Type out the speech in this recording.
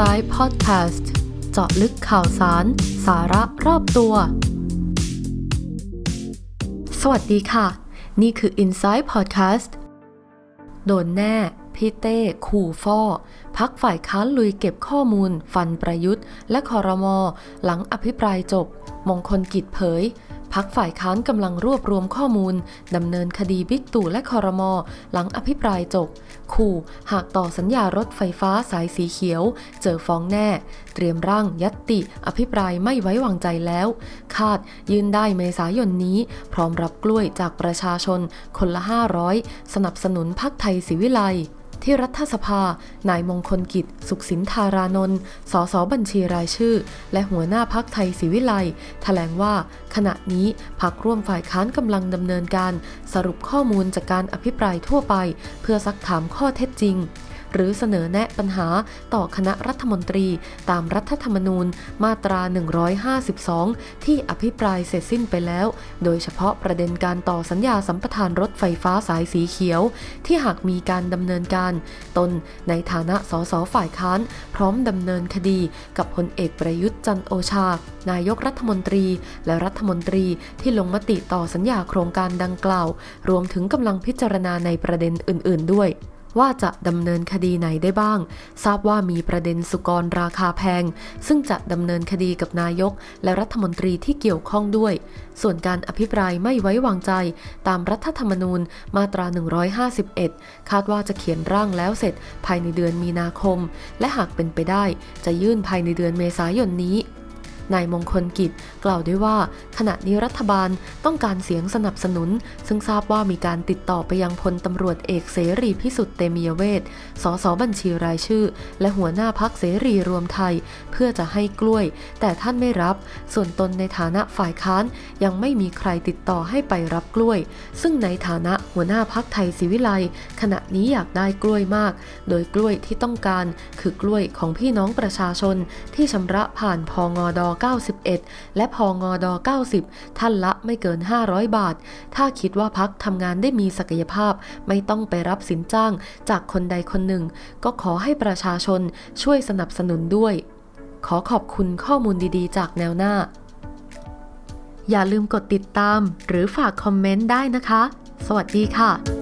Inside Podcast เจาะลึกข่าวสาร สาระรอบตัว สวัสดีค่ะ นี่คือ Inside Podcast โดนแน่ พี่เต้ ขู่ฟ่อพักฝ่ายค้านลุยเก็บข้อมูล ฟันประยุทธ์ และคอรมอ หลังอภิปรายจบ มงคลกิจเผย พักฝ่ายค้านกำลังรวบรวมข้อมูลดำเนินคดีบิ๊กตู่และคอรมอหลังอภิปรายจบ ขู่หากต่อสัญญารถไฟฟ้าสายสีเขียว เจอฟ้องแน่ เตรียมร่างยัตติอภิปรายไม่ไว้วางใจแล้ว คาดยื่นได้เมษายนนี้ พร้อมรับกล้วยจากประชาชนคนละ 500 สนับสนุนพักไทยศิวิไล ที่รัฐสภา นายมงคลกิจ สุขสินธารานนท์ สสบัญชีรายชื่อ และหัวหน้าพักไทยศิวิไลย์แถลงว่า ขณะนี้พักร่วมฝ่ายค้านกำลังดำเนินการ สรุปข้อมูลจากการอภิปรายทั่วไป เพื่อซักถามข้อเท็จจริง หรือเสนอแนะปัญหาต่อคณะรัฐมนตรี ตามรัฐธรรมนูญมาตรา 152 ที่อภิปรายเสร็จสิ้นไปแล้ว โดยเฉพาะประเด็นการต่อสัญญาสัมปทานรถไฟฟ้าสายสีเขียว ที่หากมีการดำเนินการ ตนในฐานะสสฝ่ายค้าน พร้อมดำเนินคดี กับพลเอกประยุทธ์จันโอชา นายกรัฐมนตรี และรัฐมนตรีที่ลงมติต่อสัญญาโครงการดังกล่าว รวมถึงกำลังพิจารณาในประเด็นอื่น ๆ ด้วย ว่าจะดำเนินคดีไหนได้บ้าง ทราบว่ามีประเด็นสุกรราคาแพง ซึ่งจะดำเนินคดีกับนายก และรัฐมนตรีที่เกี่ยวข้องด้วย ส่วนการอภิปรายไม่ไว้วางใจ ตามรัฐธรรมนูญมาตรา 151 คาดว่าจะเขียนร่างแล้วเสร็จภายในเดือนมีนาคม และหากเป็นไปได้ จะยื่นภายในเดือนเมษายนนี้ นายมงคลกิจกล่าวด้วยว่า ขณะนี้รัฐบาลต้องการเสียงสนับสนุน ซึ่งทราบว่ามีการติดต่อไปยังพลตำรวจเอกเสรีพิสุทธิ์เตมียเวทสสบัญชีรายชื่อ และหัวหน้าพักเสรีรวมไทย เพื่อจะให้กล้วย แต่ท่านไม่รับ ส่วนตนในฐานะฝ่ายค้านยังไม่มีใครติดต่อให้ไปรับกล้วย ซึ่งในฐานะหัวหน้าพักไทยศิวิไลขณะนี้อยากได้กล้วยมาก โดยกล้วยที่ต้องการคือกล้วยของพี่น้องประชาชนที่ชำระผ่านพงดอ91 และพองอด90 ท่านละไม่เกิน 500 บาท ถ้าคิดว่าพักทำงานได้มีศักยภาพ ไม่ต้องไปรับสินจ้างจากคนใดคนหนึ่ง ก็ขอให้ประชาชนช่วยสนับสนุนด้วย ขอขอบคุณข้อมูลดีๆ จากแนวหน้า อย่าลืมกดติดตาม หรือฝากคอมเมนต์ได้นะคะ สวัสดีค่ะ